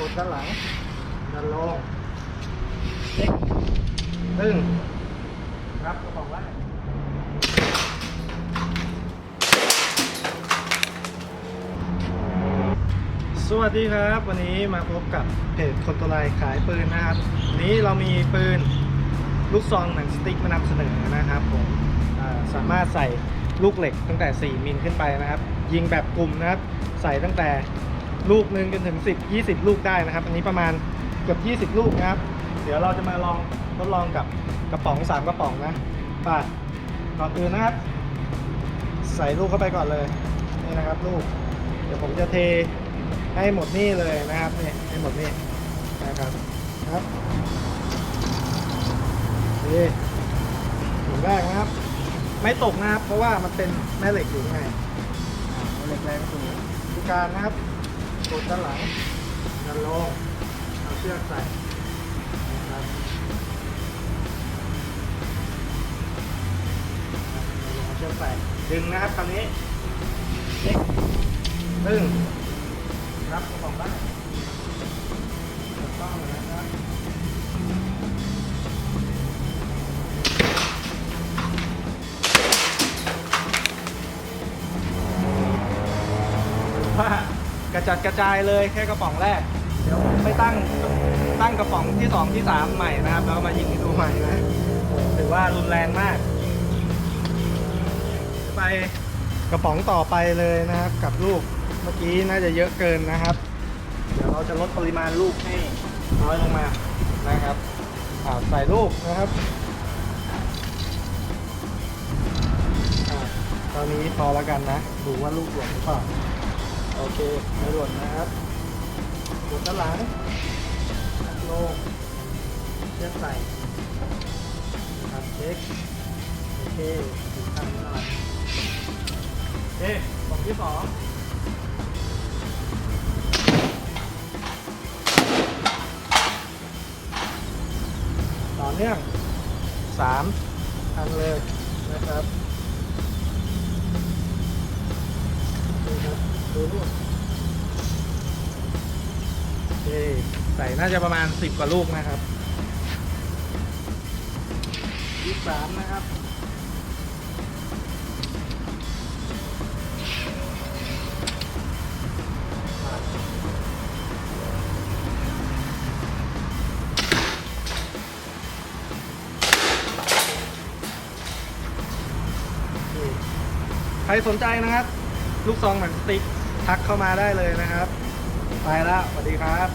กดด้านหลังดันลงเช็คตึ้งรับกระป๋องแรกสวัสดีครับ วันนี้มาพบกับเพจคนตัวลายขายปืนนะครับวันนี้เรามีปืนลูกซองหนังสติ๊กมานำเสนอนะครับผมอ่าสามารถใส่ลูกเหล็กตั้งแต่ 4 มิลขึ้นไปนะครับ ยิงแบบกลุ่มนะครับ ใส่ตั้งแต่ ลูกหนึ่งจนถึง 10 20 ลูกได้นะครับ อันนี้ประมาณเกือบ20 ลูกนะครับ เดี๋ยวเราจะมาลองทดลองกับกระป๋อง 3 กระป๋องนะไป่ะก่อนอื่นนะครับ ใส่ลูกเข้าไปก่อนเลยนี่นะครับลูก เดี๋ยวผมจะเทให้หมดนี่เลยนะครับนี่ให้หมดนี่นะครับครับนี่ถุงแรกนะครับ ไม่ตกนะครับ เพราะว่ามันเป็นแม่เหล็กอยู่ข้างแม่เหล็กแรงสูงพิการนะครับ กดด้านหลังดันลงเอาเชือกใส่นะครับเอาเชือกใส่ดึงนะครับคราวนี้เล็กตึ้งรับกระป๋องได้ถูกต้องนะครับว่า ระจัดกระจายเลยแค่กระป๋องแรก เดี๋ยวผมไปตั้งตั้งกระป๋องที่สองที่สามใหม่นะครับ แล้วมายิงให้ดูใหม่นะถือว่ารุนแรงมาก ไปกระป๋องต่อไปเลยนะครับ กับลูกเมื่อกี้น่าจะเยอะเกินนะครับ เดี๋ยวเราจะลดปริมาณลูกให้น้อยลงมานะครับอ่าใส่ลูกนะครับตอนนี้พอแล้วกันนะ ดูว่าลูกหลวมหรือเปล่า โอเคไม่หล่นนะครับกดด้านหลังนักโลงเชือกใส่ครับเช็คโอเคถึงทางนี้หน่อยโอเคกล่องที่สองต่อเนื่องสามอันเลยนะครับ โอเคใส่น่าจะประมาณ10กว่าลูกนะครับยี่สามนะครับใครสนใจนะครับ ลูกซองหนังสติ๊ก ทักเข้ามาได้เลยนะครับ ไปแล้วสวัสดีครับ